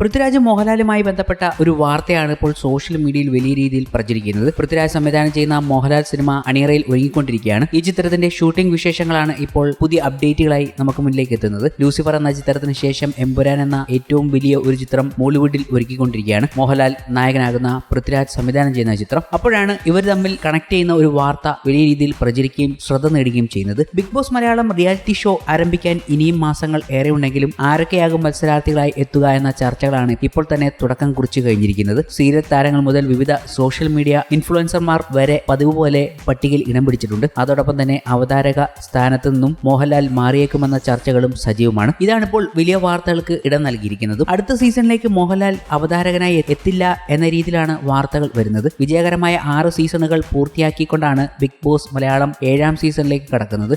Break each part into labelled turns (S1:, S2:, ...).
S1: പൃഥ്വിരാജ് മോഹൻലാലുമായി ബന്ധപ്പെട്ട ഒരു വാർത്തയാണ് ഇപ്പോൾ സോഷ്യൽ മീഡിയയിൽ വലിയ രീതിയിൽ പ്രചരിക്കുന്നത്. പൃഥ്വിരാജ് സംവിധാനം ചെയ്യുന്ന മോഹൻലാൽ സിനിമ അണിയറയിൽ ഒരുങ്ങിക്കൊണ്ടിരിക്കുകയാണ്. ഈ ചിത്രത്തിന്റെ ഷൂട്ടിംഗ് വിശേഷങ്ങളാണ് ഇപ്പോൾ പുതിയ അപ്ഡേറ്റുകളായി നമുക്ക് മുന്നിലേക്ക് എത്തുന്നത്. ലൂസിഫർ എന്ന ചിത്രത്തിന് ശേഷം എമ്പുരാൻ എന്ന ഏറ്റവും വലിയ ഒരു ചിത്രം മോളിവുഡിൽ ഒരുക്കിക്കൊണ്ടിരിക്കുകയാണ്. മോഹൻലാൽ നായകനാകുന്ന പൃഥ്വിരാജ് സംവിധാനം ചെയ്യുന്ന ചിത്രം. അപ്പോഴാണ് ഇവർ തമ്മിൽ കണക്ട് ചെയ്യുന്ന ഒരു വാർത്ത വലിയ രീതിയിൽ പ്രചരിക്കുകയും ശ്രദ്ധ നേടുകയും ചെയ്യുന്നത്. Big boss Malayalam reality show ആരംഭിക്കാൻ ഇനിയും മാസങ്ങൾ ഏറെ ഉണ്ടെങ്കിലും ആരൊക്കെയാകും മത്സരാർത്ഥികളായി എത്തുക എന്ന ചർച്ചകളാണ് ഇപ്പോൾ തന്നെ തുടക്കം കുറിച്ചു കഴിഞ്ഞിരിക്കുന്നത്. സീരിയൽ താരങ്ങൾ മുതൽ വിവിധ സോഷ്യൽ മീഡിയ ഇൻഫ്ലുവൻസർമാർ വരെ പതിവ് പോലെ പട്ടികയിൽ ഇടം പിടിച്ചിട്ടുണ്ട്. അതോടൊപ്പം തന്നെ അവതാരക സ്ഥാനത്ത് നിന്നും മോഹൻലാൽ മാറിയേക്കുമെന്ന ചർച്ചകളും സജീവമാണ്. ഇതാണിപ്പോൾ വലിയ വാർത്തകൾക്ക് ഇടം നൽകിയിരിക്കുന്നത്. അടുത്ത സീസണിലേക്ക് മോഹൻലാൽ അവതാരകനായി എത്തില്ല എന്ന രീതിയിലാണ് വാർത്തകൾ വരുന്നത്. വിജയകരമായ ആറ് സീസണുകൾ പൂർത്തിയാക്കിക്കൊണ്ടാണ് ബിഗ് ബോസ് മലയാളം ഏഴാം സീസണിലേക്ക് കടക്കുന്നത്.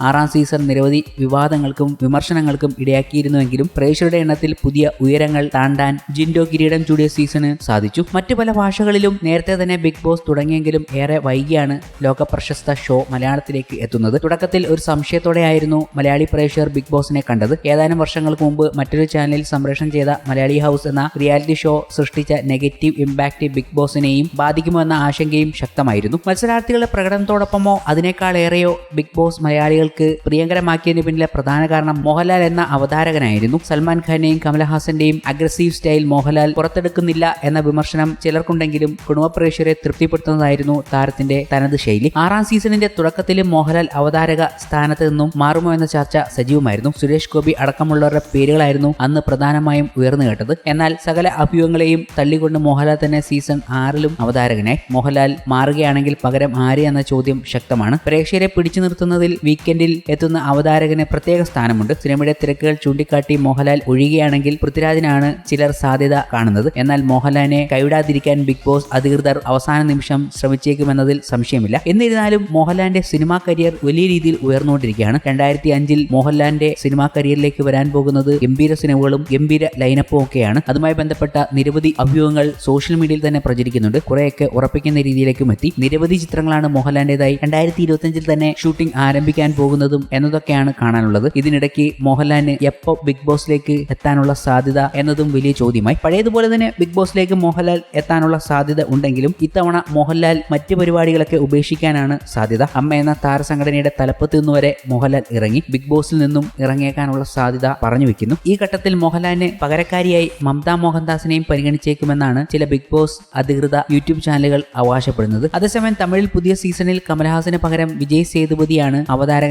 S1: ആറാം സീസൺ നിരവധി വിവാദങ്ങൾക്കും വിമർശനങ്ങൾക്കും ഇടയാക്കിയിരുന്നുവെങ്കിലും പ്രേക്ഷകരുടെ എണ്ണത്തിൽ പുതിയ ഉയരങ്ങൾ താണ്ടാൻ ജിൻഡോ കിരീടം ചൂടിയ സീസണ് സാധിച്ചു. മറ്റു പല ഭാഷകളിലും നേരത്തെ തന്നെ ബിഗ് ബോസ് തുടങ്ങിയെങ്കിലും ഏറെ വൈകിയാണ് ലോക പ്രശസ്ത ഷോ മലയാളത്തിലേക്ക് എത്തുന്നത്. തുടക്കത്തിൽ ഒരു സംശയത്തോടെയായിരുന്നു മലയാളി പ്രേക്ഷകർ ബിഗ് ബോസിനെ കണ്ടത്. ഏതാനും വർഷങ്ങൾക്ക് മുമ്പ് മറ്റൊരു ചാനലിൽ സംപ്രേഷണം ചെയ്ത മലയാളി ഹൗസ് എന്ന റിയാലിറ്റി ഷോ സൃഷ്ടിച്ച നെഗറ്റീവ് ഇമ്പാക്ട് ബിഗ് ബോസിനെയും ബാധിക്കുമോ എന്ന ആശങ്കയും ശക്തമായിരുന്നു. മത്സരാർത്ഥികളുടെ പ്രകടനത്തോടൊപ്പമോ അതിനേക്കാളേറെയോ ബിഗ് ബോസ് മലയാളികൾക്ക് പ്രിയങ്കരമാക്കിയതിന് പിന്നിലെ പ്രധാന കാരണം മോഹൻലാൽ എന്ന അവതാരകനായിരുന്നു. സൽമാൻ ഖാനെയും കമലഹാസന്റെയും അഗ്രസീവ് സ്റ്റൈൽ മോഹൻലാൽ പുറത്തെടുക്കുന്നില്ല എന്ന വിമർശനം ചിലർക്കുണ്ടെങ്കിലും കുടുംബപ്രേക്ഷരെ തൃപ്തിപ്പെടുത്തുന്നതായിരുന്നു താരത്തിന്റെ തനത് ശൈലി. ആറാം സീസണിന്റെ തുടക്കത്തിലും മോഹൻലാൽ അവതാരക സ്ഥാനത്ത് നിന്നും മാറുമോ എന്ന ചർച്ച സജീവമായിരുന്നു. സുരേഷ് ഗോപി അടക്കമുള്ളവരുടെ പേരുകളായിരുന്നു അന്ന് പ്രധാനമായും ഉയർന്നു കേട്ടത്. എന്നാൽ സകല അഭ്യൂഹങ്ങളെയും തള്ളിക്കൊണ്ട് മോഹൻലാൽ തന്നെ സീസൺ ആറിലും അവതാരകനായി. മോഹൻലാൽ മാറുകയാണെങ്കിൽ പകരം ആര് എന്ന ചോദ്യം ശക്തമാണ്. പ്രേക്ഷകരെ പിടിച്ചു നിർത്തുന്നതിൽ വീക്കെൻഡിൽ എത്തുന്ന അവതാരകന് പ്രത്യേക സ്ഥാനമുണ്ട്. സിനിമയുടെ തിരക്കുകൾ ചൂണ്ടിക്കാട്ടി മോഹൻലാൽ ഒഴിയുകയാണെങ്കിൽ പൃഥ്വിരാജിനാണ് ചിലർ സാധ്യത കാണുന്നത്. എന്നാൽ മോഹൻലാലിനെ കൈവിടാതിരിക്കാൻ ബിഗ് ബോസ് അധികൃതർ അവസാന നിമിഷം ശ്രമിച്ചേക്കുമെന്നതിൽ സംശയമില്ല. എന്നിരുന്നാലും മോഹൻലാലിന്റെ സിനിമാ കരിയർ വലിയ രീതിയിൽ ഉയർന്നുകൊണ്ടിരിക്കുകയാണ്. രണ്ടായിരത്തി അഞ്ചിൽ മോഹൻലാലിന്റെ സിനിമാ കരിയറിലേക്ക് വരാൻ പോകുന്നത് ഗംഭീര സിനിമകളും ഗംഭീര ലൈനപ്പും ഒക്കെയാണ്. അതുമായി ബന്ധപ്പെട്ട നിരവധി അഭ്യൂഹങ്ങൾ സോഷ്യൽ മീഡിയയിൽ തന്നെ പ്രചരിക്കുന്നുണ്ട്. കുറെയൊക്കെ ഉറപ്പിക്കുന്ന രീതിയിലേക്കും എത്തി. നിരവധി ചിത്രങ്ങളാണ് മോഹൻലാലിന്റേതായി. രണ്ടായിരത്തി ഇരുപത്തിയഞ്ചിൽ തന്നെ ഷൂട്ടിംഗ് ആരംഭിക്കാൻ പോകുന്നതും എന്നതൊക്കെയാണ് കാണാനുള്ളത്. ഇതിനിടയ്ക്ക് മോഹൻലാലിന് എപ്പോ ബിഗ് ബോസിലേക്ക് എത്താനുള്ള സാധ്യത എന്നതും വലിയ ചോദ്യമായി. പഴയതുപോലെ തന്നെ ബിഗ് ബോസിലേക്ക് മോഹൻലാൽ എത്താനുള്ള സാധ്യത ഉണ്ടെങ്കിലും ഇത്തവണ മോഹൻലാൽ മറ്റ് പരിപാടികളൊക്കെ ഉപേക്ഷിക്കാനാണ് സാധ്യത. അമ്മ എന്ന താരസംഘടനയുടെ തലപ്പത്ത് നിന്ന് വരെ മോഹൻലാൽ ഇറങ്ങി ബിഗ് ബോസിൽ നിന്നും ഇറങ്ങിയേക്കാനുള്ള സാധ്യത പറഞ്ഞു വെക്കുന്നു. ഈ ഘട്ടത്തിൽ മോഹൻലാലിന് പകരക്കാരിയായി മമതാ മോഹൻദാസിനെയും പരിഗണിച്ചേക്കുമെന്നാണ് ചില ബിഗ് ബോസ് അധികൃത യൂട്യൂബ് ചാനലുകൾ അവകാശപ്പെടുന്നത്. അതേസമയം തമിഴിൽ പുതിയ സീസണിൽ കമൽഹാസന് പകരം വിജയ് സേതുപതിയാണ്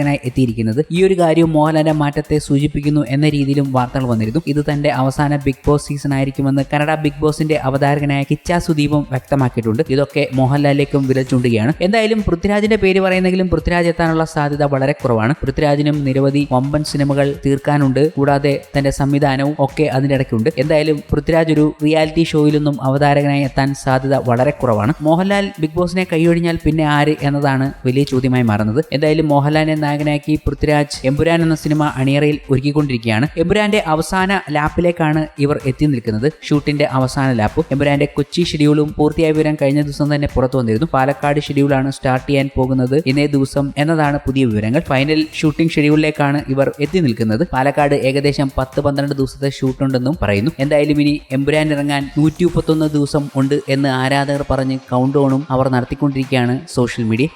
S1: അവതാരകനായി എത്തിയിരിക്കുന്നത്. ഈ ഒരു കാര്യം മോഹൻലാലിന്റെ മാറ്റത്തെ സൂചിപ്പിക്കുന്നു എന്ന രീതിയിലും വാർത്തകൾ വന്നിരുന്നു. ഇത് തന്റെ അവസാന ബിഗ് ബോസ് സീസൺ ആയിരിക്കുമെന്ന് കന്നഡ ബിഗ് ബോസിന്റെ അവതാരകനായ കിച്ച സുദീപും വ്യക്തമാക്കിയിട്ടുണ്ട്. ഇതൊക്കെ മോഹൻലാലിലേക്കും വിരൽ ചൂണ്ടുകയാണ്. എന്തായാലും പൃഥ്വിരാജിന്റെ പേര് പറയുന്നെങ്കിലും പൃഥ്വിരാജ് എത്താനുള്ള സാധ്യത വളരെ കുറവാണ്. പൃഥ്വിരാജിനും നിരവധി വമ്പൻ സിനിമകൾ തീർക്കാനുണ്ട്. കൂടാതെ തന്റെ സംവിധാനവും ഒക്കെ അതിന്റെ ഇടയ്ക്കുണ്ട്. എന്തായാലും പൃഥ്വിരാജ് ഒരു റിയാലിറ്റി ഷോയിലൊന്നും അവതാരകനായി എത്താൻ സാധ്യത വളരെ കുറവാണ്. മോഹൻലാൽ ബിഗ് ബോസിനെ കൈയൊഴിഞ്ഞാൽ പിന്നെ ആര് എന്നതാണ് വലിയ ചോദ്യമായി മാറുന്നത്. എന്തായാലും മോഹൻലാലിനെ നായകനാക്കി പൃഥ്വിരാജ് എമ്പുരാൻ എന്ന സിനിമ അണിയറയിൽ ഒരുക്കിക്കൊണ്ടിരിക്കുകയാണ്. എമ്പുരാന്റെ അവസാന ലാപ്പിലേക്കാണ് ഇവർ എത്തി നിൽക്കുന്നത്. ഷൂട്ടിന്റെ അവസാന ലാപ്പ്. എമ്പുരാന്റെ കൊച്ചി ഷെഡ്യൂളും പൂർത്തിയായ വിവരം കഴിഞ്ഞ ദിവസം തന്നെ പുറത്തു വന്നിരുന്നു. പാലക്കാട് ഷെഡ്യൂളാണ് സ്റ്റാർട്ട് ചെയ്യാൻ പോകുന്നത്. ഇന്നേ ദിവസം എന്നതാണ് പുതിയ വിവരങ്ങൾ. ഫൈനൽ ഷൂട്ടിംഗ് ഷെഡ്യൂളിലേക്കാണ് ഇവർ എത്തി നിൽക്കുന്നത്. പാലക്കാട് ഏകദേശം പത്ത് പന്ത്രണ്ട് ദിവസത്തെ ഷൂട്ടുണ്ടെന്നും പറയുന്നു. എന്തായാലും ഇനി എമ്പുരാൻ ഇറങ്ങാൻ നൂറ്റി മുപ്പത്തൊന്ന് ദിവസം ഉണ്ട് എന്ന് ആരാധകർ പറഞ്ഞ് കൗണ്ട് ഡൗണും അവർ നടത്തിക്കൊണ്ടിരിക്കുകയാണ് സോഷ്യൽ മീഡിയ.